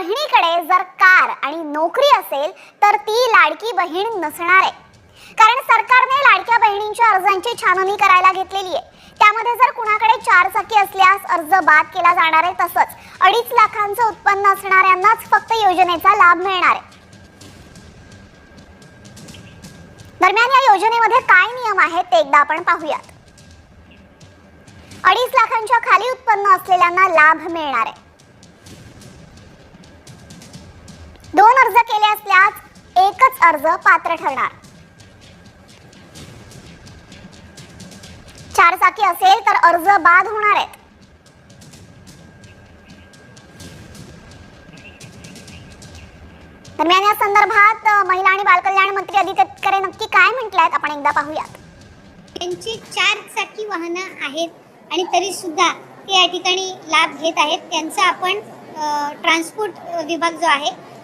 बहिणीकडे जर कार आणि नोकरी असेल तर ती लाडकी बहीण नसणार आहे. कारण सरकारने लाडक्या बहिणींच्या अर्जांची छाननी करायला घेतलेली आहे. त्यामध्ये जर कुणाकडे चार चाकी असल्यास अर्ज बाद केला जाणार आहे तसंच अडीच लाखांचं उत्पन्न असणाऱ्यांनाच फक्त योजनेचा लाभ मिळणार आहे. दरम्यान या योजनेमध्ये काय नियम आहेत ते एकदा आपण पाहूयात. अडीच लाखांच्या खाली उत्पन्न असलेल्यांना लाभ मिळणार आहे. अर्ज केले असल्यास एकच अर्ज पात्र ठरणार. चार चाकी असेल तर अर्ज बाद होणार आहेत. दरम्यान या संदर्भात महिला आणि बालकल्याण मंत्री आदित्य तटकरे नक्की काय म्हटलंय आपण एकदा पाहूयात. त्यांची चार चाकी वाहनं आहेत आणि तरी सुद्धा ते या ठिकाणी लाभ घेत आहेत. त्यांचा आपण ट्रान्सपोर्ट विभाग जो आहे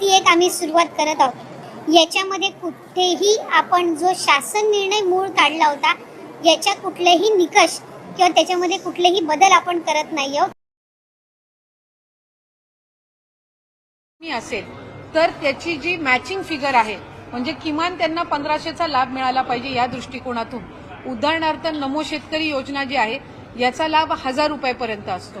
ती एक आम्ही सुरुवात करत आहोत. याच्यामध्ये कुठेही आपण जो शासन निर्णय मूळ काढला होता याच्या कुठलेही निकष किंवा त्याच्यामध्ये कुठलेही बदल आपण करत नाही आहोत. मी असेल तर त्याची जी मॅचिंग फिगर आहे म्हणजे किमान त्यांना पंधराशेचा लाभ मिळाला पाहिजे या दृष्टिकोनातून. उदाहरणार्थ नमो शेतकरी योजना जी आहे याचा लाभ हजार रुपयापर्यंत असतो.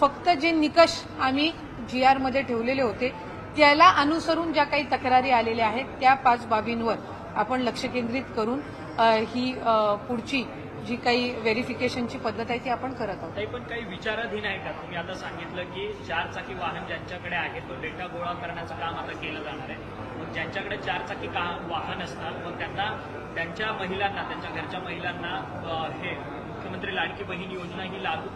फक्त जे निकष आम्ही जी आरमध्ये ठेवलेले होते त्याला अनुसरून ज्या काही तक्रारी आलेल्या आहेत त्या पाच बाबींवर आपण लक्ष केंद्रित करून ही पुढची जी काही व्हेरिफिकेशनची पद्धत आहे ती आपण करत आहोत. पण काही विचाराधीन आहे का? तुम्ही आता सांगितलं की चार चाकी वाहन ज्यांच्याकडे आहे तो डेटा गोळा करण्याचं काम आता केलं जाणार आहे. मग ज्यांच्याकडे चार चाकी का वाहन असतात मग त्यांना त्यांच्या महिलांना त्यांच्या घरच्या महिलांना हे मुख्यमंत्री लाडकी बहीण योजना ही लागू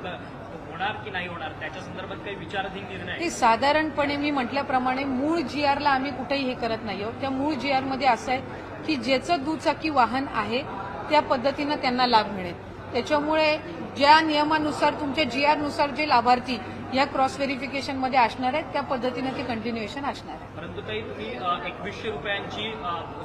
होणार की नाही होणार? त्याच्या संदर्भात काही विचाराधीन निर्णय ते साधारणपणे मी म्हटल्याप्रमाणे मूळ जी आरला आम्ही कुठेही हे करत नाही आहोत. त्या मूळ जी आरमध्ये असं आहे की ज्याचं दुचाकी वाहन आहे त्या पद्धतीनं त्यांना लाभ मिळेल. त्याच्यामुळे ज्या नियमानुसार तुमच्या जी आरनुसार जे लाभार्थी या क्रॉस व्हेरिफिकेशनमध्ये असणार आहेत त्या पद्धतीनं ते कंटिन्युएशन असणार आहे. परंतु ताई तुम्ही एकवीसशे रुपयांची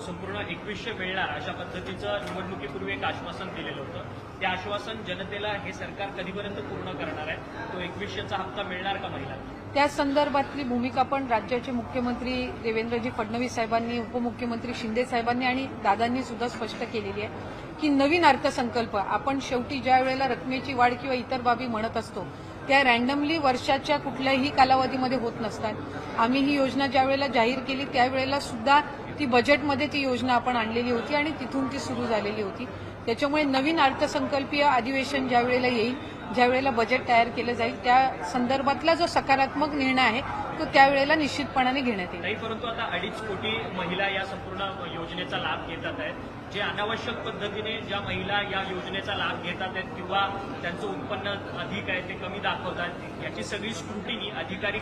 संपूर्ण एकवीसशे मिळणार अशा पद्धतीचं निवडणुकीपूर्वी एक आश्वासन दिलेलं होतं. ते आश्वासन जनतेला हे सरकार कधीपर्यंत पूर्ण करणार आहे? तो एकवीसशेचा हप्ता मिळणार का महिलांना? त्या संदर्भातली भूमिका पण राज्याचे मुख्यमंत्री देवेंद्रजी फडणवीस साहेबांनी उपमुख्यमंत्री शिंदे साहेबांनी आणि दादांनी सुद्धा स्पष्ट केलेली आहे की नवीन अर्थसंकल्प आपण शेवटी ज्या वेळेला रकमेची वाढ किंवा इतर बाबी म्हणत असतो त्या रँडमली वर्षाच्या कुठल्याही कालावधीमध्ये होत नसतात. आम्ही ही योजना ज्यावेळेला जाहीर केली त्यावेळेला सुद्धा ती बजेटमध्ये ती योजना आपण आणलेली होती आणि तिथून ती सुरू झालेली होती. त्याच्यामुळे नवीन अर्थसंकल्पीय अधिवेशन ज्या वेळेला येईल ज्या वेळेला बजेट तयार केलं जाईल त्या संदर्भातला जो सकारात्मक निर्णय आहे तो त्यावेळेला निश्चितपणाने घेण्यात येईल. परंतु आता अडीच कोटी महिला या संपूर्ण योजनेचा लाभ घेतात आहेत. जे अनावश्यक पद्धतीने ज्या महिला या योजनेचा लाभ घेतात आहेत किंवा त्यांचं उत्पन्न अधिक आहे ते कमी दाखवतात याची सगळी स्क्रुटिनी अधिकारी